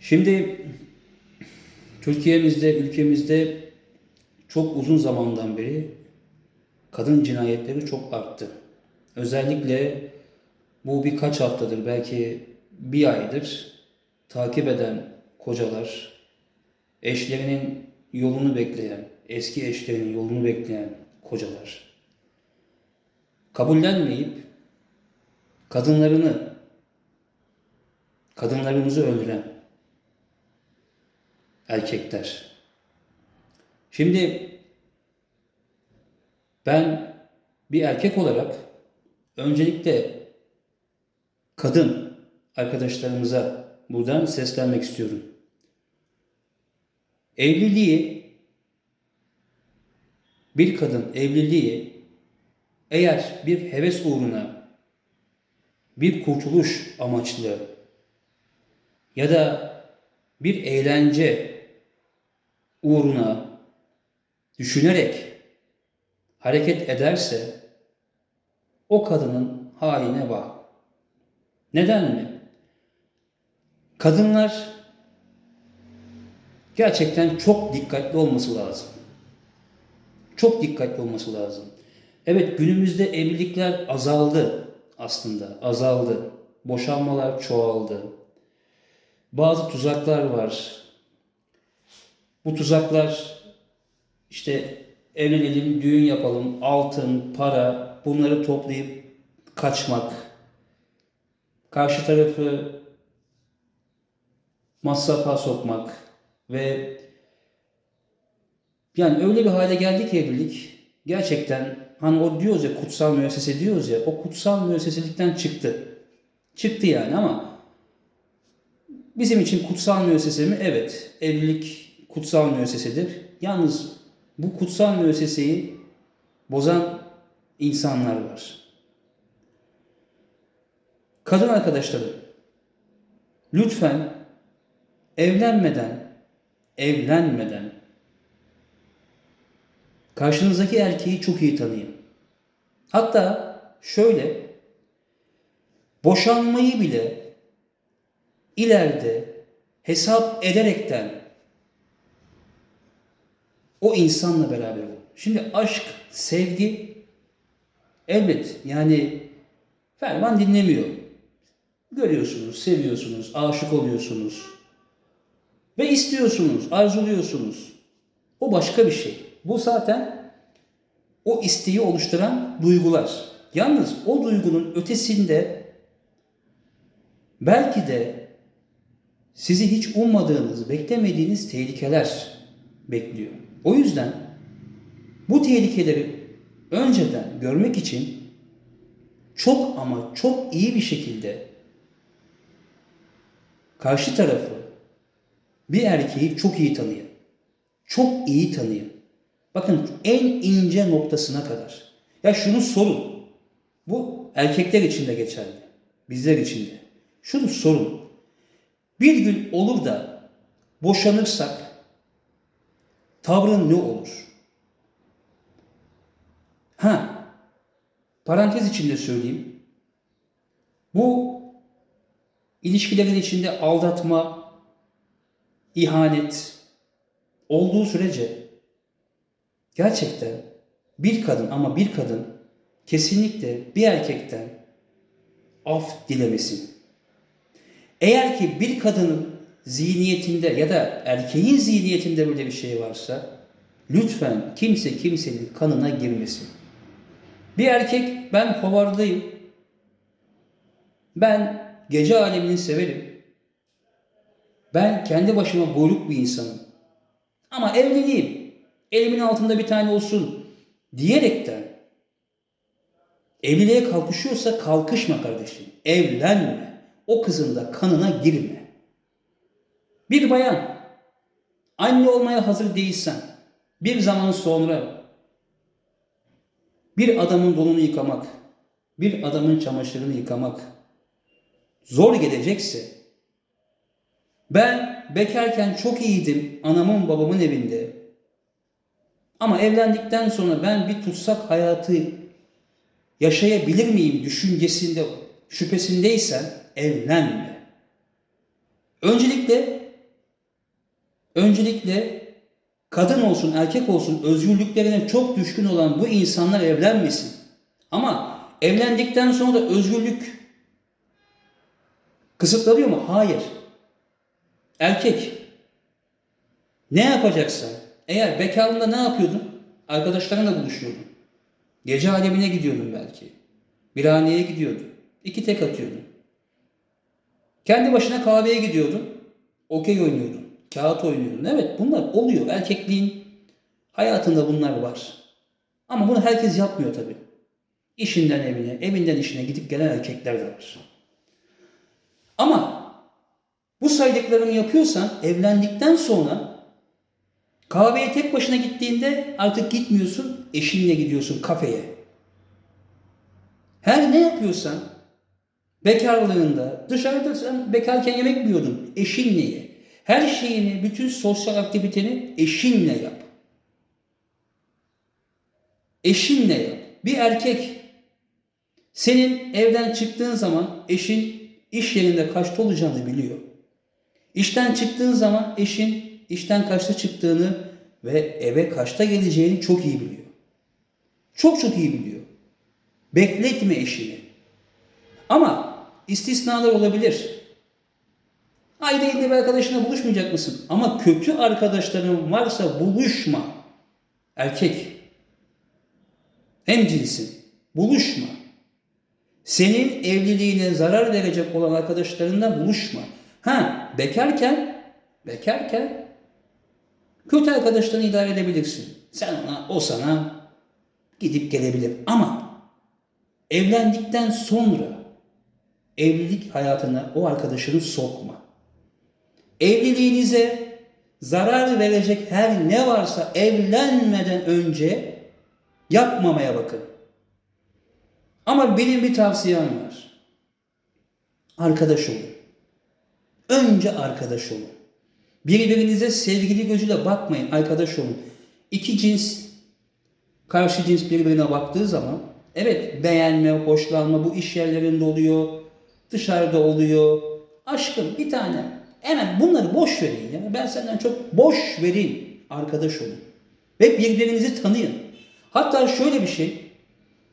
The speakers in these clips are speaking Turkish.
Şimdi Türkiye'mizde, ülkemizde çok uzun zamandan beri kadın cinayetleri çok arttı. Özellikle bu birkaç haftadır, belki bir aydır takip eden kocalar, eşlerinin yolunu bekleyen, eski eşlerinin yolunu bekleyen kocalar, kabullenmeyip kadınlarını, kadınlarımızı öldüren erkekler. Şimdi ben bir erkek olarak öncelikle kadın arkadaşlarımıza buradan seslenmek istiyorum. Evliliği bir kadın evliliği eğer bir heves uğruna bir kurtuluş amaçlı ya da bir eğlence uğruna düşünerek hareket ederse o kadının haline bak. Neden mi? Kadınlar gerçekten çok dikkatli olması lazım. Çok dikkatli olması lazım. Evet günümüzde evlilikler azaldı aslında. Azaldı. Boşanmalar çoğaldı. Bazı tuzaklar var. Bu tuzaklar işte evlenelim, düğün yapalım, altın, para bunları toplayıp kaçmak. Karşı tarafı masrafa sokmak ve yani öyle bir hale geldi ki evlilik gerçekten hani o diyoruz ya kutsal müessese diyoruz ya o kutsal müesseselikten çıktı. Çıktı yani ama bizim için kutsal müessese mi? Evet. Evlilik kutsal müessesedir. Yalnız bu kutsal müesseseyi bozan insanlar var. Kadın arkadaşlarım lütfen evlenmeden evlenmeden karşınızdaki erkeği çok iyi tanıyın. Hatta şöyle boşanmayı bile ileride hesap ederekten o insanla beraber olun. Şimdi aşk, sevgi elbet yani ferman dinlemiyor. Görüyorsunuz, seviyorsunuz, aşık oluyorsunuz. Ve istiyorsunuz, arzuluyorsunuz. O başka bir şey. Bu zaten o isteği oluşturan duygular. Yalnız o duygunun ötesinde belki de sizi hiç ummadığınız, beklemediğiniz tehlikeler bekliyor. O yüzden bu tehlikeleri önceden görmek için çok ama çok iyi bir şekilde karşı tarafı bir erkeği çok iyi tanıyın. Çok iyi tanıyın. Bakın en ince noktasına kadar. Ya şunu sorun. Bu erkekler için de geçerli. Bizler için de. Şunu sorun. Bir gün olur da boşanırsak tavrın ne olur? Ha, parantez içinde söyleyeyim. Bu ilişkilerin içinde aldatma, ihanet olduğu sürece gerçekten bir kadın ama bir kadın kesinlikle bir erkekten af dilemesin. Eğer ki bir kadının zihniyetinde ya da erkeğin zihniyetinde böyle bir şey varsa lütfen kimse kimsenin kanına girmesin. Bir erkek ben hovardayım. Ben gece alemini severim. Ben kendi başıma buyruk bir insanım. Ama evleneyim. Elimin altında bir tane olsun diyerekten evliliğe kalkışıyorsa kalkışma kardeşim. Evlenme. O kızın da kanına girme. Bir bayan anne olmaya hazır değilsen bir zaman sonra bir adamın donunu yıkamak, bir adamın çamaşırını yıkamak zor gelecekse ben bekarken çok iyiydim anamın babamın evinde. Ama evlendikten sonra ben bir tutsak hayatı yaşayabilir miyim düşüncesinde, şüphesindeysen evlenme. Öncelikle öncelikle kadın olsun erkek olsun özgürlüklerine çok düşkün olan bu insanlar evlenmesin. Ama evlendikten sonra da özgürlük kısıtlanıyor mu? Hayır. Erkek ne yapacaksan eğer bekarlığında ne yapıyordun? Arkadaşlarınla buluşuyordun. Gece alemine gidiyordun belki. Birhaneye gidiyordun. İki tek atıyordun. Kendi başına kahveye gidiyordun. Okey oynuyordun. Kağıt oynuyordun. Evet bunlar oluyor. Erkekliğin hayatında bunlar var. Ama bunu herkes yapmıyor tabii. İşinden evine, evinden işine gidip gelen erkekler de var. Ama bu saydıklarını yapıyorsan evlendikten sonra kahveye tek başına gittiğinde artık gitmiyorsun, eşinle gidiyorsun kafeye. Her ne yapıyorsan bekarlığında, dışarıda sen bekarken yemek mi yiyordun? Eşinle ye. Her şeyini, bütün sosyal aktiviteni eşinle yap. Eşinle yap. Bir erkek senin evden çıktığın zaman eşin iş yerinde kaçta olacağını biliyor. İşten çıktığın zaman eşin işten kaçta çıktığını ve eve kaçta geleceğini çok iyi biliyor. Çok çok iyi biliyor. Bekletme eşini. Ama istisnalar olabilir. Ayda yılda bir arkadaşına buluşmayacak mısın? Ama kötü arkadaşların varsa buluşma. Erkek. Hem cinsin. Buluşma. Senin evliliğine zarar verecek olan arkadaşlarınla buluşma. Ha bekarken bekarken kötü arkadaşlarını idare edebilirsin. Sen ona, o sana gidip gelebilir. Ama evlendikten sonra evlilik hayatına o arkadaşını sokma. Evliliğinize zarar verecek her ne varsa evlenmeden önce yapmamaya bakın. Ama benim bir tavsiyem var. Arkadaş olun. Önce arkadaş olun. Birbirinize sevgili gözüyle bakmayın, arkadaş olun. İki cins, karşı cins birbirine baktığı zaman, evet beğenme, hoşlanma bu iş yerlerinde oluyor, dışarıda oluyor. Aşkım bir tane, hemen bunları boş verin ya. Ben senden çok boş verin, arkadaş olun. Ve birbirinizi tanıyın. Hatta şöyle bir şey,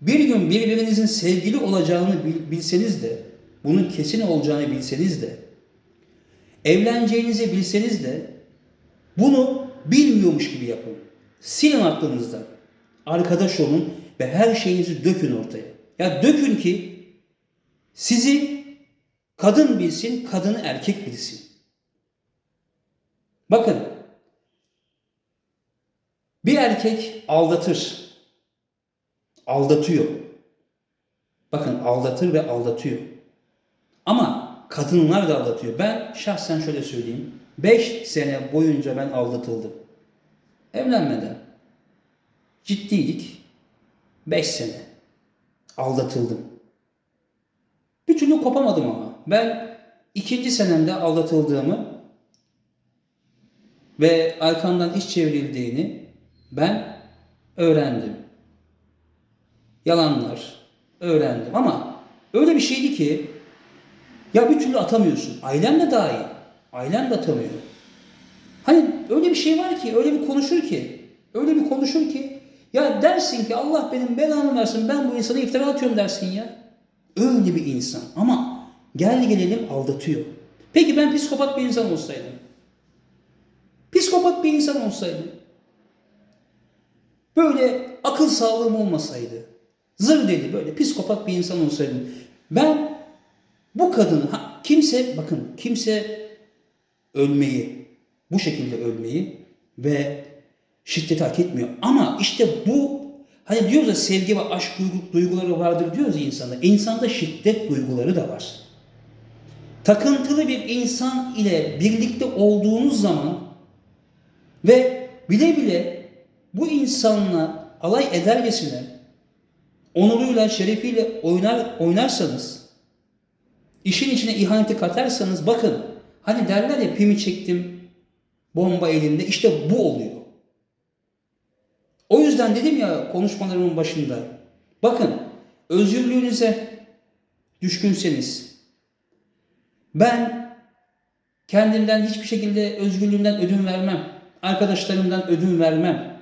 bir gün birbirinizin sevgili olacağını bilseniz de, bunun kesin olacağını bilseniz de, evleneceğinizi bilseniz de bunu bilmiyormuş gibi yapın. Silin aklınızdan. Arkadaş olun ve her şeyinizi dökün ortaya. Ya dökün ki sizi kadın bilsin, kadını erkek bilsin. Bakın bir erkek aldatır. Aldatıyor. Bakın aldatır ve aldatıyor. Ama kadınlar da aldatıyor. Ben şahsen şöyle söyleyeyim. 5 sene boyunca ben aldatıldım. Evlenmeden. Ciddiydik. 5 sene. Aldatıldım. Bir türlü kopamadım ama. Ben ikinci senemde aldatıldığımı ve arkamdan iş çevrildiğini ben öğrendim. Yalanlar öğrendim ama öyle bir şeydi ki ya bir türlü atamıyorsun. Ailen de dahil. Ailen de atamıyor. Hani öyle bir şey var ki, öyle bir konuşur ki, öyle bir konuşur ki ya dersin ki Allah benim belamı versin ben bu insana iftira atıyorum dersin ya. Öyle bir insan ama gel gelelim aldatıyor. Peki ben psikopat bir insan olsaydım. Psikopat bir insan olsaydım. Böyle akıl sağlığım olmasaydı. Zır dedi böyle psikopat bir insan olsaydım. Ben bu kadını ha, kimse bakın kimse ölmeyi bu şekilde ölmeyi ve şiddeti hak etmiyor. Ama işte bu hani diyoruz ya sevgi ve aşk duyguları vardır diyoruz ya insanda. İnsanda şiddet duyguları da var. Takıntılı bir insan ile birlikte olduğunuz zaman ve bile bile bu insanla alay edercesine onuruyla, şerefiyle oynar, oynarsanız İşin içine ihaneti katarsanız bakın hani derler ya pimi çektim bomba elinde işte bu oluyor. O yüzden dedim ya konuşmalarımın başında bakın özgürlüğünüze düşkünseniz ben Kendimden hiçbir şekilde özgürlüğümden ödün vermem. Arkadaşlarımdan ödün vermem.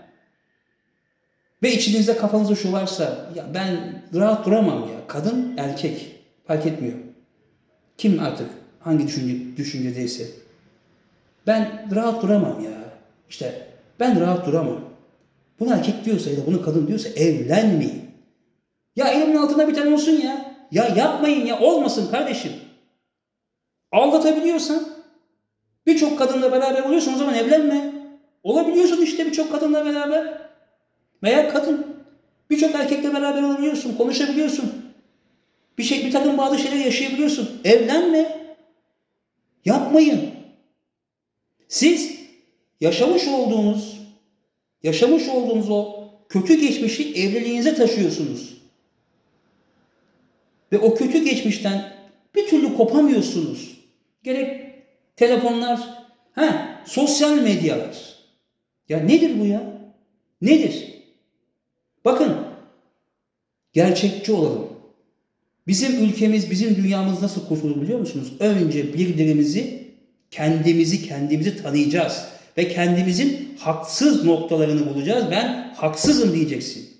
Ve içinizde kafanızda şu varsa ya ben rahat duramam ya. Kadın, erkek fark etmiyor. Kim artık hangi düşünce, düşüncedeyse. Ben rahat duramam ya. İşte ben rahat duramam. Bunu erkek diyorsa ya da bunu kadın diyorsa evlenmeyin. Ya elimin altında bir tane olsun ya. Ya yapmayın ya olmasın kardeşim. Aldatabiliyorsan birçok kadınla beraber oluyorsun o zaman evlenme. Olabiliyorsun işte birçok kadınla beraber. Veya kadın birçok erkekle beraber olabiliyorsun, konuşabiliyorsun. Bir şey bir takım bazı şeyler yaşayabiliyorsun. Evlenme. Yapmayın. Siz yaşamış olduğunuz yaşamış olduğunuz o kötü geçmişi evliliğinize taşıyorsunuz. Ve o kötü geçmişten bir türlü kopamıyorsunuz. Gerek telefonlar, ha, sosyal medyalar. Ya nedir bu ya? Nedir? Bakın, gerçekçi olalım. Bizim ülkemiz, bizim dünyamız nasıl kurtulur biliyor musunuz? Önce birbirimizi, kendimizi, kendimizi tanıyacağız. Ve kendimizin haksız noktalarını bulacağız. Ben haksızım diyeceksin.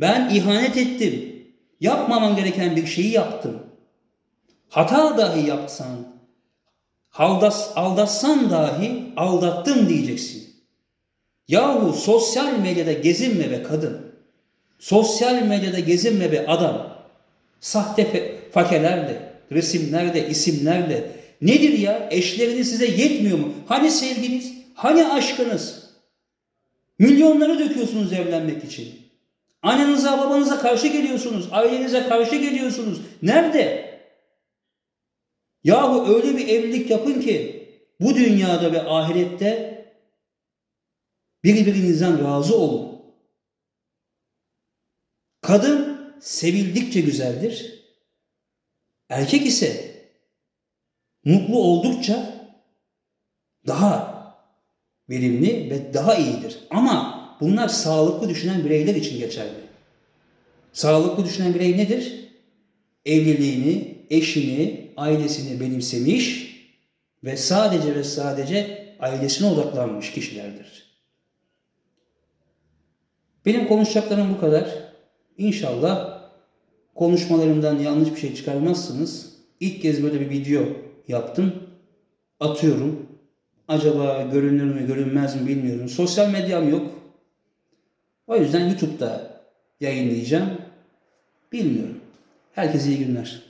Ben ihanet ettim. Yapmamam gereken bir şeyi yaptım. Hata dahi yapsan, haldas, aldatsan dahi aldattım diyeceksin. Yahu sosyal medyada gezinme be kadın. Sosyal medyada gezinme be adam. Sahte fakelerle, resimlerle, isimlerle. Nedir ya? Eşleriniz size yetmiyor mu? Hani sevginiz? Hani aşkınız? Milyonları döküyorsunuz evlenmek için. Annenize babanıza karşı geliyorsunuz. Ailenize karşı geliyorsunuz. Nerede? Yahu öyle bir evlilik yapın ki bu dünyada ve ahirette birbirinizden razı olun. Kadın sevildikçe güzeldir. Erkek ise mutlu oldukça daha verimli ve daha iyidir. Ama bunlar sağlıklı düşünen bireyler için geçerli. Sağlıklı düşünen birey nedir? Evliliğini, eşini, ailesini benimsemiş ve sadece ve sadece ailesine odaklanmış kişilerdir. Benim konuşacaklarım bu kadar. İnşallah konuşmalarımdan yanlış bir şey çıkarmazsınız. İlk kez böyle bir video yaptım. Atıyorum. Acaba görünür mü görünmez mi bilmiyorum. Sosyal medyam yok. O yüzden YouTube'da yayınlayacağım. Bilmiyorum. Herkese iyi günler.